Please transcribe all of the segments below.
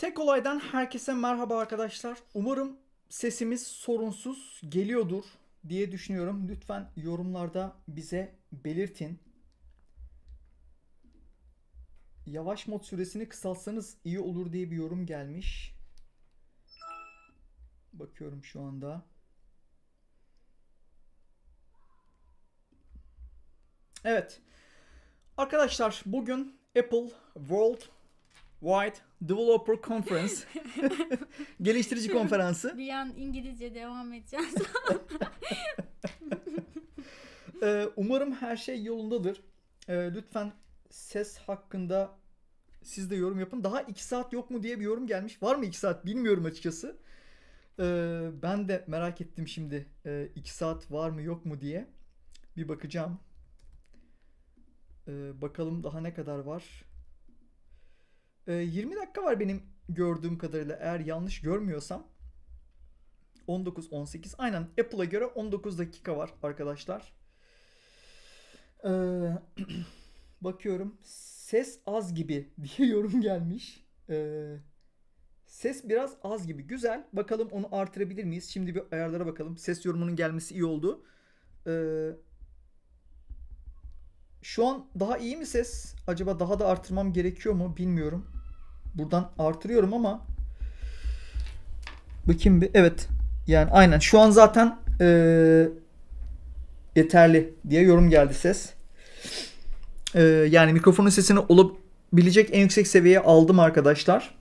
Tek olaydan herkese merhaba arkadaşlar. Umarım sesimiz sorunsuz geliyordur diye düşünüyorum. Lütfen yorumlarda bize belirtin. Yavaş mod süresini kısaltsanız iyi olur diye bir yorum gelmiş. Bakıyorum şu anda. Evet. Arkadaşlar bugün Apple World Wide Developer Conference geliştirici konferansı. Bir an İngilizce devam edeceğiz. Ee, umarım her şey yolundadır. Ee, lütfen ses hakkında siz de yorum yapın. Daha 2 saat yok mu diye bir yorum gelmiş. Var mı 2 saat bilmiyorum açıkçası. Ee, ben de merak ettim şimdi 2 saat var mı yok mu diye. Bir bakacağım. Ee, bakalım daha ne kadar var. Ee, 20 dakika var benim gördüğüm kadarıyla eğer yanlış görmüyorsam. 19 18 aynen Apple'a göre 19 dakika var arkadaşlar. Ee, bakıyorum ses az gibi diye yorum gelmiş. Ee, ses biraz az gibi. Güzel. Bakalım onu artırabilir miyiz? Şimdi bir ayarlara bakalım. Ses yorumunun gelmesi iyi oldu. Ee, şu an daha iyi mi ses? Acaba daha da artırmam gerekiyor mu? Bilmiyorum. Buradan artırıyorum ama bakayım bir. Evet. Yani aynen. Şu an zaten ee, yeterli diye yorum geldi ses. Ee, yani mikrofonun sesini olabilecek en yüksek seviyeye aldım arkadaşlar.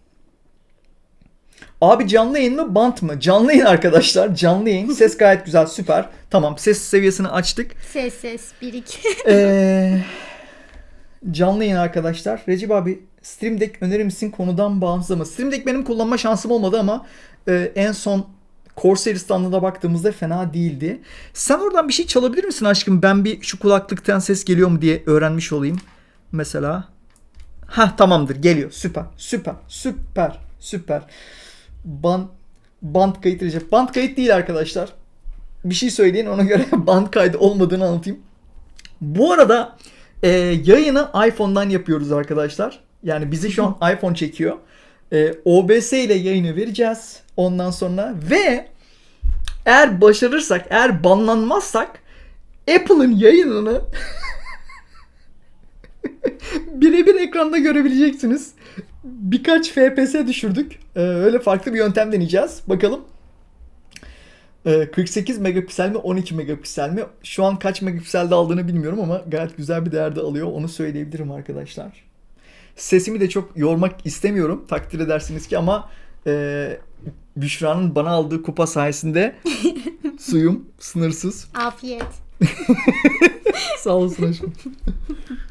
Abi canlı yayın mı bant mı? Canlı yayın arkadaşlar. Canlı yayın. Ses gayet güzel. Süper. Tamam. Ses seviyesini açtık. ses ses 1 2. Ee, canlı yayın arkadaşlar. Recep abi Stream Deck önerir misin konudan bağımsız ama Stream Deck benim kullanma şansım olmadı ama e, en son Corsair standına baktığımızda fena değildi. Sen oradan bir şey çalabilir misin aşkım? Ben bir şu kulaklıktan ses geliyor mu diye öğrenmiş olayım. Mesela. Ha tamamdır geliyor. Süper. Süper. Süper. Süper. Band, band kayıt Recep. Band kayıt değil arkadaşlar. Bir şey söyleyin ona göre band kaydı olmadığını anlatayım. Bu arada e, yayını iPhone'dan yapıyoruz arkadaşlar. Yani bizi şu an iPhone çekiyor. E, OBS ile yayını vereceğiz. Ondan sonra ve eğer başarırsak, eğer banlanmazsak Apple'ın yayınını birebir ekranda görebileceksiniz. Birkaç FPS düşürdük. Ee, öyle farklı bir yöntem deneyeceğiz. Bakalım. Ee, 48 megapiksel mi 12 megapiksel mi? Şu an kaç megapikselde aldığını bilmiyorum ama gayet güzel bir değerde alıyor. Onu söyleyebilirim arkadaşlar. Sesimi de çok yormak istemiyorum. Takdir edersiniz ki ama e, Büşra'nın bana aldığı kupa sayesinde suyum sınırsız. Afiyet. Sağ olsun aşkım.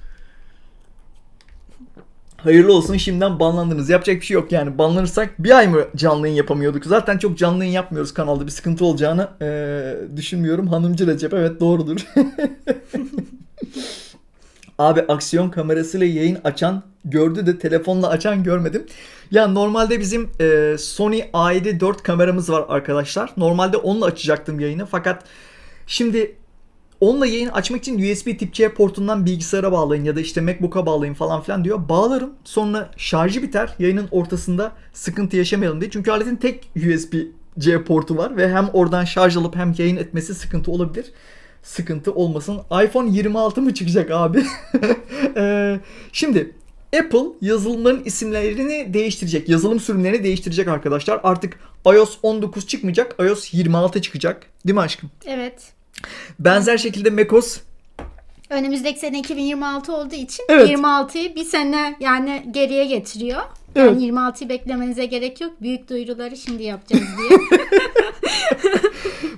Hayırlı olsun şimdiden banlandınız. Yapacak bir şey yok yani. Banlanırsak bir ay mı canlı yayın yapamıyorduk? Zaten çok canlı yayın yapmıyoruz kanalda. Bir sıkıntı olacağını eee, düşünmüyorum. Hanımcı Recep evet doğrudur. Abi aksiyon kamerasıyla yayın açan gördü de telefonla açan görmedim. Ya normalde bizim eee, Sony A7 4 kameramız var arkadaşlar. Normalde onunla açacaktım yayını fakat şimdi Onunla yayın açmak için USB tip C portundan bilgisayara bağlayın ya da işte MacBook'a bağlayın falan filan diyor. Bağlarım. Sonra şarjı biter. Yayının ortasında sıkıntı yaşamayalım diye. Çünkü aletin tek USB C portu var ve hem oradan şarj alıp hem yayın etmesi sıkıntı olabilir. Sıkıntı olmasın. iPhone 26 mı çıkacak abi? Ee, şimdi Apple yazılımların isimlerini değiştirecek. Yazılım sürümlerini değiştirecek arkadaşlar. Artık iOS 19 çıkmayacak. iOS 26 çıkacak. Değil mi aşkım? Evet. Benzer şekilde macOS Önümüzdeki sene 2026 olduğu için Evet. 26'yı bir sene yani geriye getiriyor. Evet. Yani 26'yı beklemenize gerek yok. Büyük duyuruları şimdi yapacağız diye.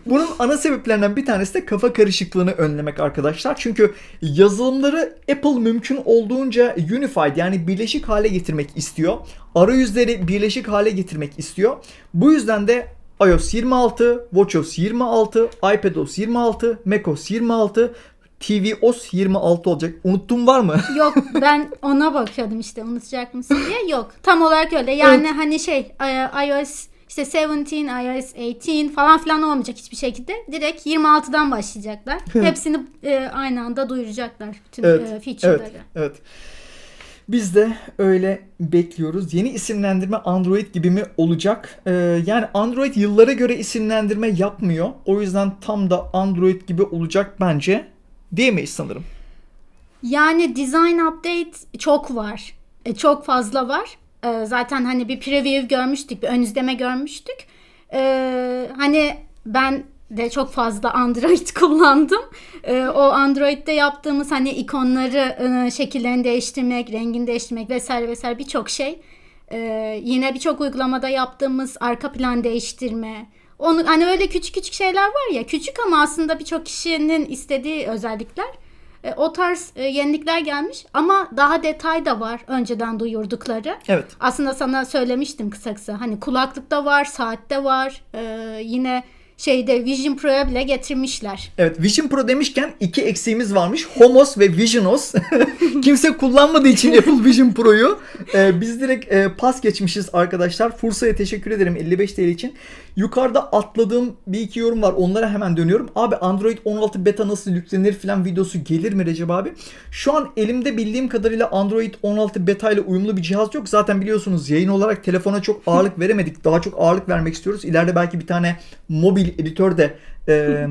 Bunun ana sebeplerinden bir tanesi de kafa karışıklığını önlemek arkadaşlar. Çünkü yazılımları Apple mümkün olduğunca unified yani birleşik hale getirmek istiyor. Arayüzleri birleşik hale getirmek istiyor. Bu yüzden de iOS 26, WatchOS 26, iPadOS 26, macOS 26, tvOS 26 olacak. Unuttuğum var mı? yok ben ona bakıyordum işte unutacak mısın diye. Yok tam olarak öyle. Yani hani şey i- iOS işte 17, iOS 18 falan filan olmayacak hiçbir şekilde. Direkt 26'dan başlayacaklar. Hepsini e, aynı anda duyuracaklar bütün Evet, e, feature'ları. Evet, evet. Biz de öyle bekliyoruz. Yeni isimlendirme Android gibi mi olacak? Ee, yani Android yıllara göre isimlendirme yapmıyor. O yüzden tam da Android gibi olacak bence diyemeyiz sanırım. Yani design update çok var. E, çok fazla var. E, zaten hani bir preview görmüştük, bir ön izleme görmüştük. E, hani ben de çok fazla Android kullandım. E, o Android'de yaptığımız hani ikonları, e, şekillerini değiştirmek, rengini değiştirmek vesaire vesaire birçok şey. E, yine birçok uygulamada yaptığımız arka plan değiştirme. Onu hani öyle küçük küçük şeyler var ya, küçük ama aslında birçok kişinin istediği özellikler. E, o tarz e, yenilikler gelmiş ama daha detay da var önceden duyurdukları. Evet. Aslında sana söylemiştim kısa kısa. Hani kulaklıkta var, saatte var. E, yine şeyde Vision Pro'ya bile getirmişler. Evet Vision Pro demişken iki eksiğimiz varmış. Homos ve Visionos. Kimse kullanmadığı için Apple Vision Pro'yu e, biz direkt e, pas geçmişiz arkadaşlar. Fursa'ya teşekkür ederim 55 TL için. Yukarıda atladığım bir iki yorum var. Onlara hemen dönüyorum. Abi Android 16 beta nasıl yüklenir falan videosu gelir mi Recep abi? Şu an elimde bildiğim kadarıyla Android 16 beta ile uyumlu bir cihaz yok. Zaten biliyorsunuz yayın olarak telefona çok ağırlık veremedik. Daha çok ağırlık vermek istiyoruz. İleride belki bir tane mobil editör de e,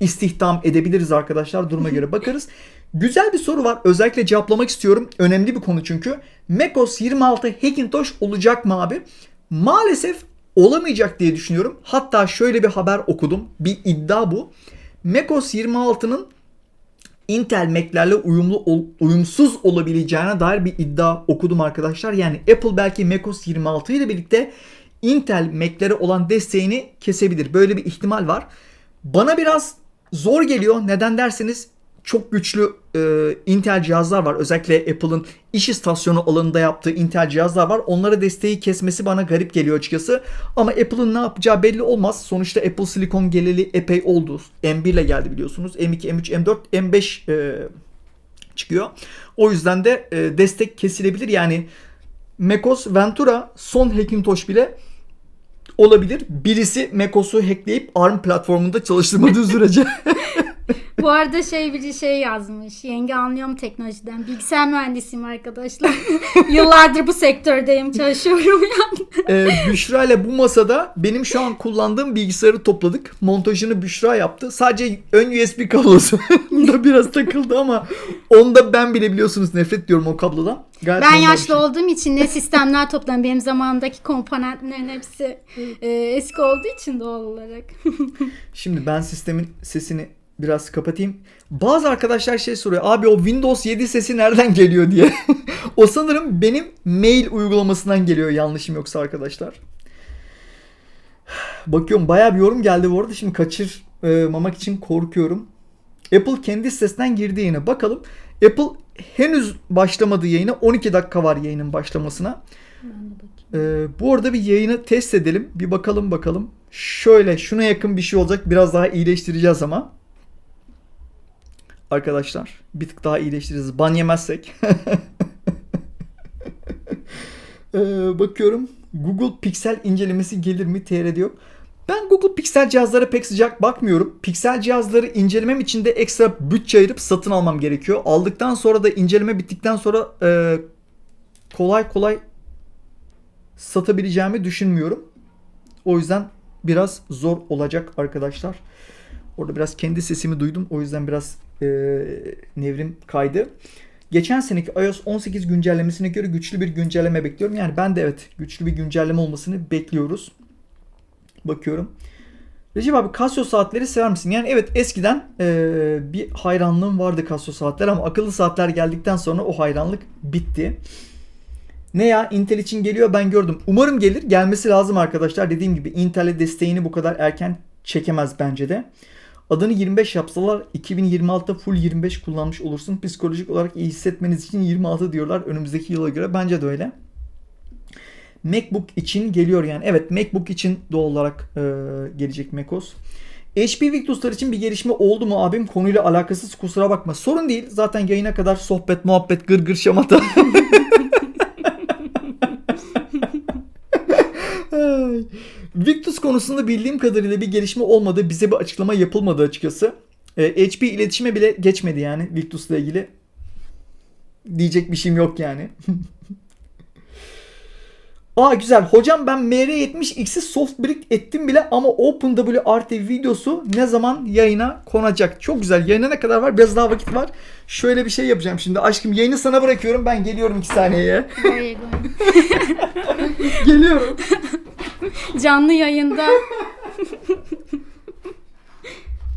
istihdam edebiliriz arkadaşlar. Duruma göre bakarız. Güzel bir soru var. Özellikle cevaplamak istiyorum. Önemli bir konu çünkü. macOS 26 Hackintosh olacak mı abi? Maalesef olamayacak diye düşünüyorum. Hatta şöyle bir haber okudum. Bir iddia bu. macOS 26'nın Intel Mac'lerle uyumlu uyumsuz olabileceğine dair bir iddia okudum arkadaşlar. Yani Apple belki macOS 26 ile birlikte Intel Mac'lere olan desteğini kesebilir. Böyle bir ihtimal var. Bana biraz zor geliyor. Neden derseniz çok güçlü e, Intel cihazlar var. Özellikle Apple'ın iş istasyonu alanında yaptığı Intel cihazlar var. Onlara desteği kesmesi bana garip geliyor açıkçası. Ama Apple'ın ne yapacağı belli olmaz. Sonuçta Apple Silicon geleli epey oldu. M1 ile geldi biliyorsunuz. M2, M3, M4, M5 e, çıkıyor. O yüzden de e, destek kesilebilir. Yani macOS Ventura son Hackintosh bile olabilir. Birisi macOS'u hackleyip ARM platformunda çalıştırmadığı sürece. Bu arada şey bir şey yazmış. Yenge anlıyorum teknolojiden. Bilgisayar mühendisiyim arkadaşlar. Yıllardır bu sektördeyim, çalışıyorum yani. Ee, Büşra ile bu masada benim şu an kullandığım bilgisayarı topladık. Montajını Büşra yaptı. Sadece ön USB kablosu da biraz takıldı ama onda ben bile biliyorsunuz nefret diyorum o kablodan. Gayet Ben yaşlı şey. olduğum için ne sistemler toplam benim zamanımdaki komponentlerin hepsi e, eski olduğu için doğal olarak. Şimdi ben sistemin sesini biraz kapatayım. Bazı arkadaşlar şey soruyor. Abi o Windows 7 sesi nereden geliyor diye. o sanırım benim mail uygulamasından geliyor yanlışım yoksa arkadaşlar. Bakıyorum bayağı bir yorum geldi bu arada. Şimdi kaçırmamak için korkuyorum. Apple kendi sitesinden girdi yayına. Bakalım. Apple henüz başlamadı yayına. 12 dakika var yayının başlamasına. Ee, bu arada bir yayını test edelim. Bir bakalım bakalım. Şöyle şuna yakın bir şey olacak. Biraz daha iyileştireceğiz ama. Arkadaşlar bir tık daha iyileştireceğiz. Ban yemezsek. Ee, bakıyorum. Google Pixel incelemesi gelir mi? TR'de yok. Ben Google Pixel cihazlara pek sıcak bakmıyorum. Pixel cihazları incelemem için de ekstra bütçe ayırıp satın almam gerekiyor. Aldıktan sonra da inceleme bittikten sonra e, kolay kolay satabileceğimi düşünmüyorum. O yüzden biraz zor olacak arkadaşlar. Orada biraz kendi sesimi duydum. O yüzden biraz e, nevrim kaydı. Geçen seneki iOS 18 güncellemesine göre güçlü bir güncelleme bekliyorum. Yani ben de evet güçlü bir güncelleme olmasını bekliyoruz. Bakıyorum. Recep abi Casio saatleri sever misin? Yani evet eskiden e, bir hayranlığım vardı Casio saatler ama akıllı saatler geldikten sonra o hayranlık bitti. Ne ya Intel için geliyor ben gördüm. Umarım gelir. Gelmesi lazım arkadaşlar. Dediğim gibi Intel'e desteğini bu kadar erken çekemez bence de. Adını 25 yapsalar 2026'da full 25 kullanmış olursun. Psikolojik olarak iyi hissetmeniz için 26 diyorlar önümüzdeki yıla göre. Bence de öyle. MacBook için geliyor yani. Evet MacBook için doğal olarak e, gelecek macOS. HP Victus'lar için bir gelişme oldu mu abim? Konuyla alakasız kusura bakma. Sorun değil. Zaten yayına kadar sohbet, muhabbet, gırgır şamata. Victus konusunda bildiğim kadarıyla bir gelişme olmadı. Bize bir açıklama yapılmadı açıkçası. E, HP iletişime bile geçmedi yani Victus'la ilgili. Diyecek bir şeyim yok yani. Aa güzel. Hocam ben MR70X'i soft brick ettim bile ama OpenWRT videosu ne zaman yayına konacak? Çok güzel. Yayına ne kadar var? Biraz daha vakit var. Şöyle bir şey yapacağım şimdi. Aşkım yayını sana bırakıyorum. Ben geliyorum 2 saniyeye. Geliyorum. Canlı yayında.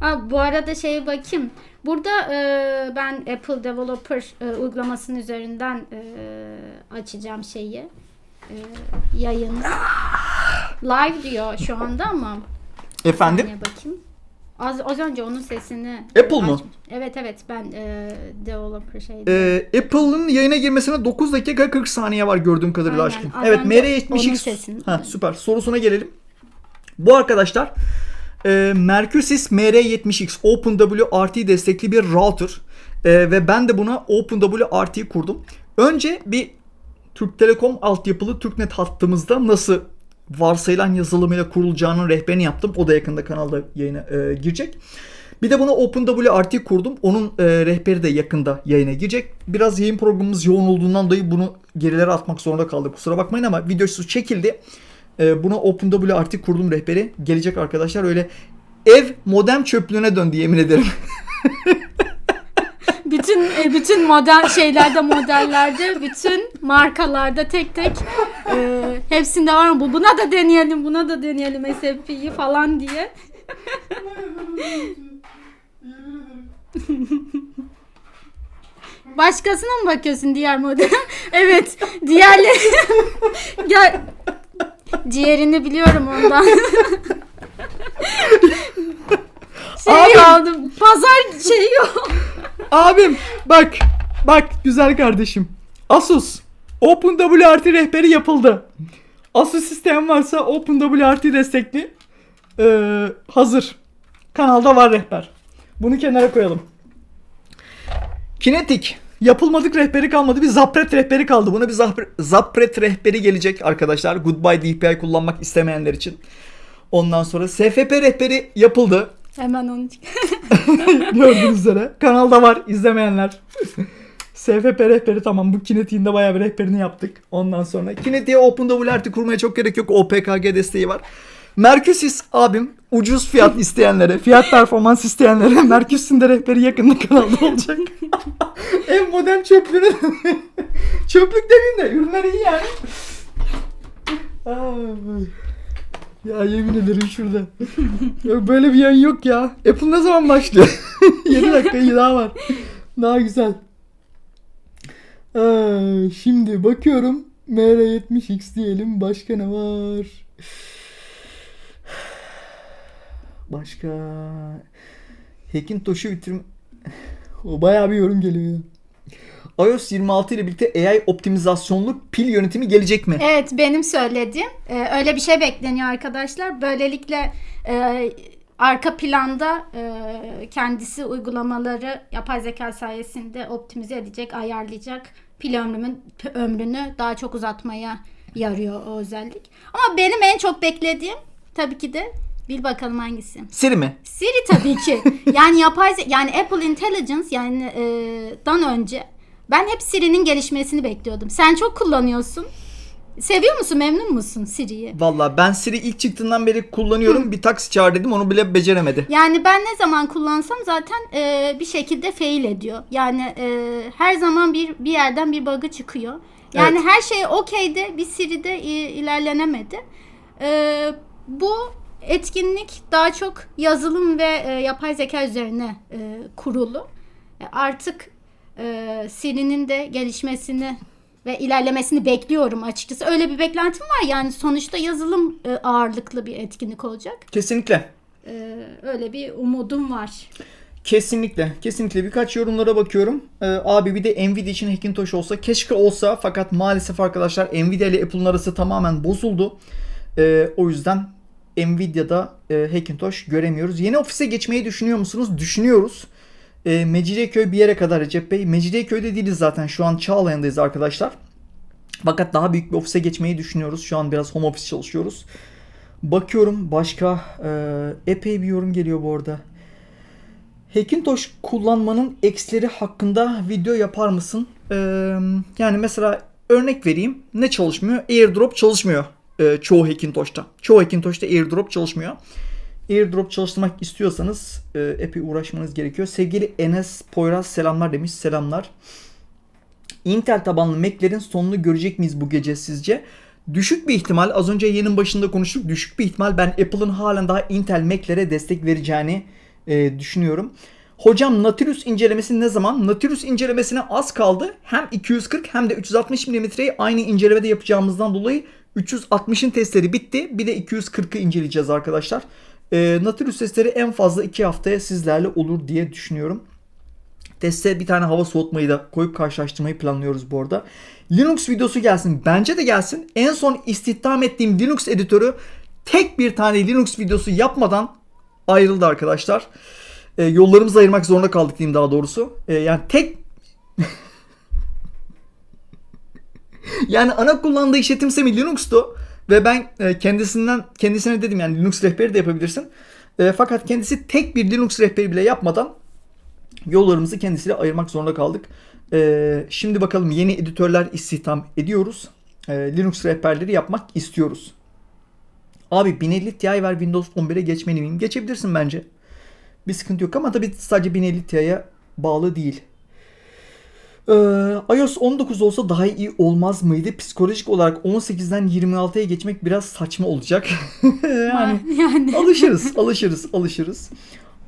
Aa, bu arada şeye bakayım. Burada e, ben Apple Developer e, uygulamasının üzerinden e, açacağım şeyi. E, yayını. Live diyor şu anda ama. Efendim? Saniye bakayım. Az, az önce onun sesini Apple açmış. Evet evet ben e, developer şeydi. Ee, Apple'ın yayına girmesine 9 dakika 40 saniye var gördüğüm kadarıyla Aynen. aşkım. Az Evet onun MR70X. sesini- Ha, süper. Sorusuna gelelim. Bu arkadaşlar e, Mercusys MR70X OpenWRT destekli bir router. E, ve ben de buna OpenWRT kurdum. Önce bir Türk Telekom altyapılı TürkNet hattımızda nasıl varsayılan yazılımıyla kurulacağının rehberini yaptım. O da yakında kanalda yayına e, girecek. Bir de buna OpenWRT kurdum. Onun e, rehberi de yakında yayına girecek. Biraz yayın programımız yoğun olduğundan dolayı bunu gerilere atmak zorunda kaldık. Kusura bakmayın ama videosu çekildi. E, buna OpenWRT kurdum rehberi. Gelecek arkadaşlar öyle ev modem çöplüğüne döndü yemin ederim. Bütün e, bütün model şeylerde modellerde bütün markalarda tek tek e, hepsinde var mı bu buna da deneyelim buna da deneyelim SP'yi falan diye. Başkasına mı bakıyorsun diğer model? evet. Diğerleri Gel. Ciğerini biliyorum ondan. şey Abi. aldım. Pazar şeyi yok. Abim bak bak güzel kardeşim. Asus OpenWRT rehberi yapıldı. Asus sistem varsa OpenWRT destekli ee, hazır. Kanalda var rehber. Bunu kenara koyalım. Kinetic yapılmadık rehberi kalmadı. Bir Zapret rehberi kaldı. Buna bir Zapret, Zapret rehberi gelecek arkadaşlar. Goodbye DPI kullanmak istemeyenler için. Ondan sonra SFP rehberi yapıldı. Hemen onu Gördüğünüz üzere. Kanalda var izlemeyenler. SFP rehberi tamam bu Kinetic'in de bayağı bir rehberini yaptık. Ondan sonra Kinetic'e OpenWRT kurmaya çok gerek yok. OPKG desteği var. Mercusys abim ucuz fiyat isteyenlere, fiyat performans isteyenlere Mercusys'in de rehberi yakında kanalda olacak. Ev modem çöplüğüne Çöplük demeyeyim de ürünler iyi yani. Ya yemin ederim şurada. Ya böyle bir yayın yok ya. Apple ne zaman başlıyor? 7 dakika daha var. Daha güzel. Aa, şimdi bakıyorum. MR70X diyelim. Başka ne var? Başka... Hackintosh'u bitirim... O bayağı bir yorum geliyor. iOS 26 ile birlikte AI optimizasyonlu pil yönetimi gelecek mi? Evet benim söylediğim e, öyle bir şey bekleniyor arkadaşlar. Böylelikle e, arka planda e, kendisi uygulamaları yapay zeka sayesinde optimize edecek, ayarlayacak. Pil ömrümün ömrünü daha çok uzatmaya yarıyor o özellik. Ama benim en çok beklediğim tabii ki de bil bakalım hangisi. Siri mi? Siri tabii ki. Yani yapay yani Apple Intelligence yani e, dan önce ben hep Siri'nin gelişmesini bekliyordum. Sen çok kullanıyorsun. Seviyor musun? Memnun musun Siri'yi? Valla ben Siri ilk çıktığından beri kullanıyorum. Bir taksi çağır dedim onu bile beceremedi. Yani ben ne zaman kullansam zaten e, bir şekilde fail ediyor. Yani e, her zaman bir bir yerden bir bug'ı çıkıyor. Yani Evet. her şey okeydi. Bir Siri'de ilerlenemedi. E, bu etkinlik daha çok yazılım ve e, yapay zeka üzerine e, kurulu. E, artık e, Siri'nin de gelişmesini ve ilerlemesini bekliyorum açıkçası. Öyle bir beklentim var. Yani sonuçta yazılım e, ağırlıklı bir etkinlik olacak. Kesinlikle. Ee, öyle bir umudum var. Kesinlikle. Kesinlikle. Birkaç yorumlara bakıyorum. Ee, abi bir de Nvidia için Hackintosh olsa. Keşke olsa fakat maalesef arkadaşlar Nvidia ile Apple'ın arası tamamen bozuldu. Ee, o yüzden Nvidia'da e, Hackintosh göremiyoruz. Yeni ofise geçmeyi düşünüyor musunuz? Düşünüyoruz. E, Mecidiyeköy bir yere kadar Recep Bey. Mecidiyeköy'de değiliz zaten. Şu an Çağlayan'dayız arkadaşlar. Fakat daha büyük bir ofise geçmeyi düşünüyoruz. Şu an biraz home office çalışıyoruz. Bakıyorum başka e, epey bir yorum geliyor bu arada. Hackintosh kullanmanın eksileri hakkında video yapar mısın? Ee, yani mesela örnek vereyim. Ne çalışmıyor? AirDrop çalışmıyor ee, çoğu Hackintosh'ta. Çoğu Hackintosh'ta AirDrop çalışmıyor. AirDrop çalıştırmak istiyorsanız e, epey uğraşmanız gerekiyor. Sevgili Enes Poyraz selamlar demiş. Selamlar. Intel tabanlı Mac'lerin sonunu görecek miyiz bu gece sizce? Düşük bir ihtimal az önce yayının başında konuştuk. Düşük bir ihtimal ben Apple'ın halen daha Intel Mac'lere destek vereceğini e, düşünüyorum. Hocam Nautilus incelemesi ne zaman? Nautilus incelemesine az kaldı. Hem 240 hem de 360 mm'yi aynı incelemede yapacağımızdan dolayı 360'ın testleri bitti. Bir de 240'ı inceleyeceğiz arkadaşlar. E, Nautilus testleri en fazla 2 haftaya sizlerle olur diye düşünüyorum. Teste bir tane hava soğutmayı da koyup karşılaştırmayı planlıyoruz bu arada. Linux videosu gelsin. Bence de gelsin. En son istihdam ettiğim Linux editörü tek bir tane Linux videosu yapmadan ayrıldı arkadaşlar. E, yollarımızı ayırmak zorunda kaldık diyeyim daha doğrusu. E, yani tek yani ana kullandığı işletim sistemi Linux'tu ve ben e, kendisinden kendisine dedim yani Linux rehberi de yapabilirsin. E, fakat kendisi tek bir Linux rehberi bile yapmadan yollarımızı kendisiyle ayırmak zorunda kaldık. Ee, şimdi bakalım yeni editörler istihdam ediyoruz. Linux rehberleri yapmak istiyoruz. Abi 1050 Ti ver Windows 11'e geçmeli miyim? Geçebilirsin bence. Bir sıkıntı yok ama tabii sadece 1050 Ti'ye bağlı değil. Ee, iOS 19 olsa daha iyi olmaz mıydı? Psikolojik olarak 18'den 26'ya geçmek biraz saçma olacak. yani yani alışırız, alışırız, alışırız.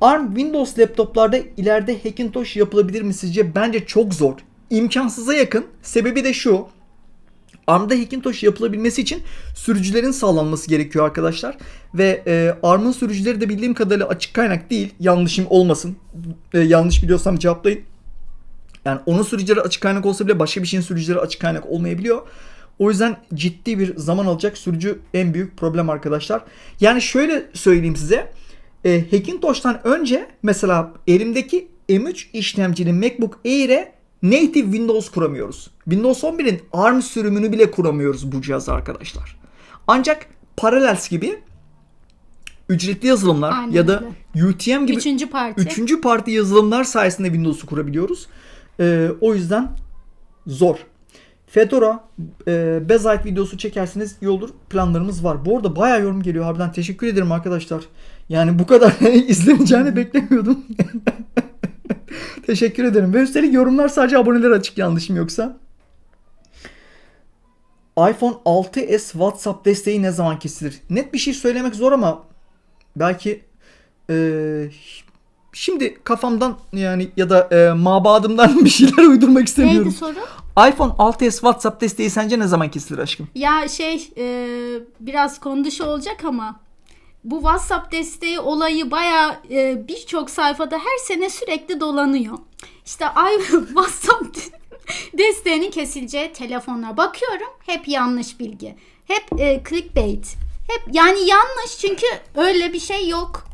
ARM Windows laptoplarda ileride Hackintosh yapılabilir mi sizce? Bence çok zor. İmkansıza yakın. Sebebi de şu. ARM'da Hackintosh yapılabilmesi için sürücülerin sağlanması gerekiyor arkadaşlar. Ve e, ARM'ın sürücüleri de bildiğim kadarıyla açık kaynak değil. Yanlışım olmasın. E, yanlış biliyorsam cevaplayın. Yani onun sürücüleri açık kaynak olsa bile başka bir şeyin sürücüleri açık kaynak olmayabiliyor. O yüzden ciddi bir zaman alacak sürücü en büyük problem arkadaşlar. Yani şöyle söyleyeyim size. E, Hackintosh'tan önce mesela elimdeki M3 işlemcili MacBook Air'e native Windows kuramıyoruz. Windows 11'in ARM sürümünü bile kuramıyoruz bu cihazda arkadaşlar. Ancak Parallels gibi ücretli yazılımlar Aynen ya da öyle. UTM gibi üçüncü parti. Üçüncü parti yazılımlar sayesinde Windows'u kurabiliyoruz. Ee, o yüzden zor. Fedora e, Bezite videosu çekerseniz iyi olur. Planlarımız var. Bu arada bayağı yorum geliyor. Harbiden teşekkür ederim arkadaşlar. Yani bu kadar izleneceğini beklemiyordum. teşekkür ederim. Ve üstelik yorumlar sadece aboneler açık yanlışım yoksa. iPhone 6s WhatsApp desteği ne zaman kesilir? Net bir şey söylemek zor ama belki eee Şimdi kafamdan yani ya da e, mabadımdan bir şeyler uydurmak istemiyorum. Neydi soru? iPhone 6s WhatsApp desteği sence ne zaman kesilir aşkım? Ya şey e, biraz konu dışı olacak ama bu WhatsApp desteği olayı baya birçok sayfada her sene sürekli dolanıyor. İşte ay WhatsApp desteğinin kesileceği telefonlara bakıyorum hep yanlış bilgi. Hep e, clickbait. Hep yani yanlış çünkü öyle bir şey yok.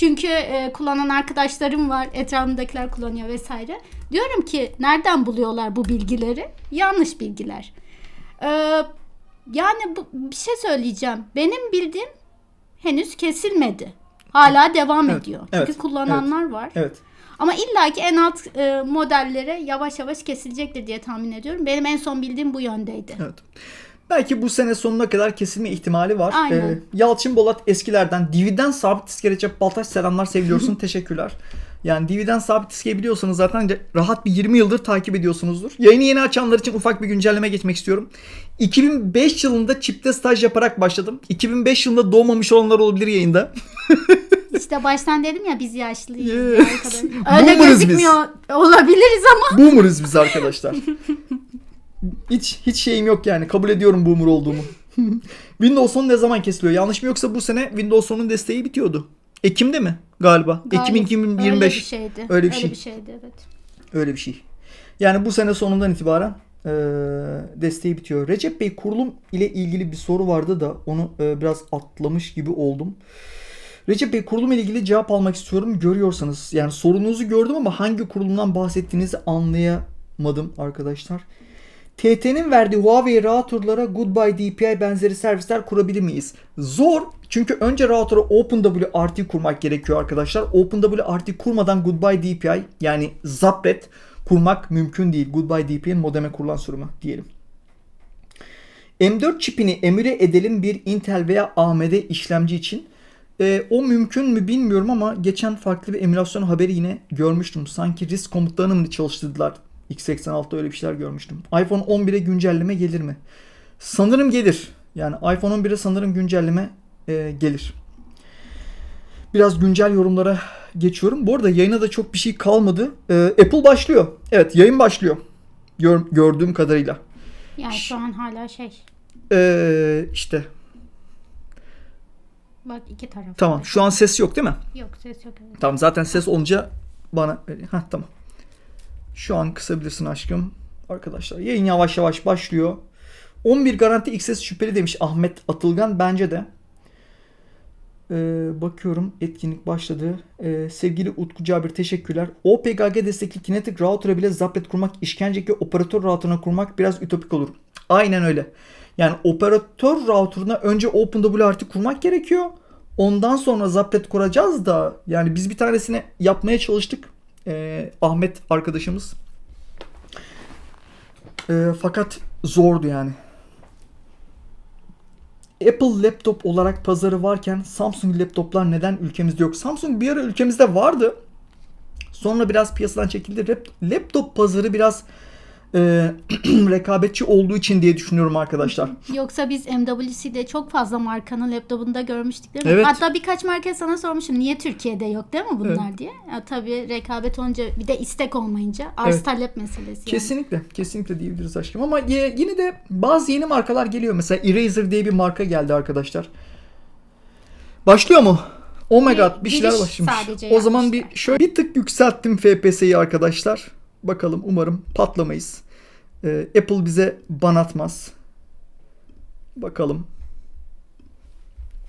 Çünkü e, kullanan arkadaşlarım var, etrafımdakiler kullanıyor vesaire. Diyorum ki nereden buluyorlar bu bilgileri? Yanlış bilgiler. Ee, yani bu, bir şey söyleyeceğim. Benim bildiğim henüz kesilmedi. Hala devam Evet, ediyor. Çünkü evet, kullananlar var. Evet. Ama illaki en alt e, modellere yavaş yavaş kesilecektir diye tahmin ediyorum. Benim en son bildiğim bu yöndeydi. Evet. Belki bu sene sonuna kadar kesilme ihtimali var. Aynen. Ee, Yalçın Bolat eskilerden Dividen sabit diske Recep Baltaş selamlar seviliyorsun. Teşekkürler. Yani Dividen sabit diske biliyorsanız zaten rahat bir 20 yıldır takip ediyorsunuzdur. Yayını yeni açanlar için ufak bir güncelleme geçmek istiyorum. 2005 yılında çipte staj yaparak başladım. 2005 yılında doğmamış olanlar olabilir yayında. İşte baştan dedim ya biz yaşlıyız. Yes. Öyle Boomer'ız biz. gözükmüyor olabiliriz ama. Boomer'ız biz arkadaşlar. hiç hiç şeyim yok yani. Kabul ediyorum boomer olduğumu. Windows 10 ne zaman kesiliyor? Yanlış mı yoksa bu sene Windows 10'un desteği bitiyordu. Ekim'de mi? Galiba. Ekim Gayet 2025. Öyle bir şeydi. Öyle bir şey. şeydi evet. Öyle bir şey. Yani bu sene sonundan itibaren e, desteği bitiyor. Recep Bey kurulum ile ilgili bir soru vardı da onu e, biraz atlamış gibi oldum. Recep Bey kurulum ile ilgili cevap almak istiyorum. Görüyorsanız yani sorunuzu gördüm ama hangi kurulumdan bahsettiğinizi anlayamadım arkadaşlar. TT'nin verdiği Huawei routerlara Goodbye DPI benzeri servisler kurabilir miyiz? Zor. Çünkü önce router'a OpenWRT kurmak gerekiyor arkadaşlar. OpenWRT kurmadan Goodbye DPI yani Zapret kurmak mümkün değil. Goodbye DPI'nin modeme kurulan sürümü diyelim. M4 çipini emüle edelim bir Intel veya AMD işlemci için. Ee, o mümkün mü bilmiyorum ama geçen farklı bir emülasyon haberi yine görmüştüm. Sanki RISC komutlarını mı çalıştırdılar? X86'da öyle bir şeyler görmüştüm. iPhone 11'e güncelleme gelir mi? Sanırım gelir. Yani iPhone 11'e sanırım güncelleme e, gelir. Biraz güncel yorumlara geçiyorum. Bu arada yayına da çok bir şey kalmadı. Ee, Apple başlıyor. Evet yayın başlıyor. Gör- gördüğüm kadarıyla. Yani şu an hala şey. Ee, işte Bak iki taraf. tamam şu an ses yok değil mi? Yok ses yok. evet. Tamam zaten ses olunca bana ha tamam. Şu an kısabilirsin aşkım. Arkadaşlar yayın yavaş yavaş başlıyor. 11 garanti XS şüpheli demiş Ahmet Atılgan bence de. Ee, bakıyorum etkinlik başladı. Ee, sevgili Utku Cabir teşekkürler. OPGG destekli kinetic router'a bile zaplet kurmak işkenceki operatör router'ına kurmak biraz ütopik olur. Aynen öyle. Yani operatör router'ına önce OpenWRT kurmak gerekiyor. Ondan sonra zaplet kuracağız da yani biz bir tanesini yapmaya çalıştık. Ee, Ahmet arkadaşımız. Ee, fakat zordu yani. Apple laptop olarak pazarı varken Samsung laptoplar neden ülkemizde yok? Samsung bir ara ülkemizde vardı. Sonra biraz piyasadan çekildi. Laptop pazarı biraz e, rekabetçi olduğu için diye düşünüyorum arkadaşlar. Yoksa biz MWC'de çok fazla markanın laptopunda görmüştük değil mi? Evet. Hatta birkaç marka sana sormuşum niye Türkiye'de yok değil mi bunlar diye. Ya, tabii rekabet olunca bir de istek olmayınca arz Evet. talep meselesi. yani. Kesinlikle, kesinlikle diyebiliriz aşkım. Ama ye- yine de bazı yeni markalar geliyor. Mesela Eraser diye bir marka geldi arkadaşlar. Başlıyor mu? My Bir bir şeyler başlamış. O zaman bir şöyle bir tık yükselttim FPS'yi arkadaşlar. Bakalım umarım patlamayız. Ee, Apple bize ban atmaz. Bakalım.